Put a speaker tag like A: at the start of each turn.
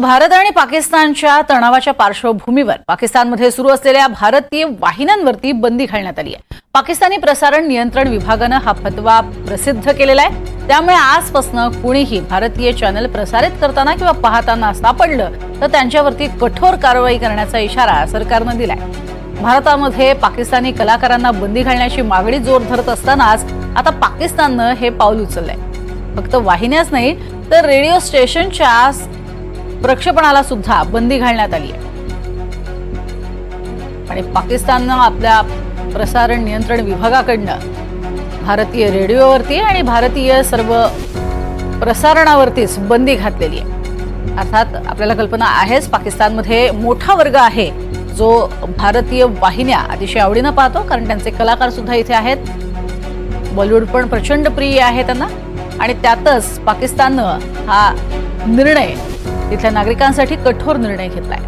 A: भारत आणि पाकिस्तानच्या तणावाच्या पार्श्वभूमीवर पाकिस्तानमध्ये सुरू असलेल्या भारतीय वाहिन्यांवरती बंदी घालण्यात आली आहे. पाकिस्तानी प्रसारण नियंत्रण विभागानं हा फतवा प्रसिद्ध केलेला आहे. त्यामुळे आजपासून कुणीही भारतीय चॅनल प्रसारित करताना किंवा पाहताना सापडलं तर त्यांच्यावरती कठोर कारवाई करण्याचा इशारा सरकारनं दिलाय. भारतामध्ये पाकिस्तानी कलाकारांना बंदी घालण्याची मागणी जोर धरत असतानाच आता पाकिस्ताननं हे पाऊल उचललंय. फक्त वाहिन्याच नाही तर रेडिओ स्टेशनच्या प्रक्षेपणाला सुद्धा बंदी घालण्यात आली आहे. आणि पाकिस्ताननं आपल्या प्रसारण नियंत्रण विभागाकडनं भारतीय रेडिओवरती आणि भारतीय सर्व प्रसारणावरतीच बंदी घातलेली आहे. अर्थात आपल्याला कल्पना आहेच पाकिस्तानमध्ये मोठा वर्ग आहे जो भारतीय वाहिन्या अतिशय आवडीनं पाहतो कारण त्यांचे कलाकार सुद्धा इथे आहेत. बॉलिवूड पण प्रचंड प्रिय आहे त्यांना. आणि त्यातच पाकिस्ताननं हा निर्णय तिथल्या नागरिकांसाठी कठोर निर्णय घेतलाय.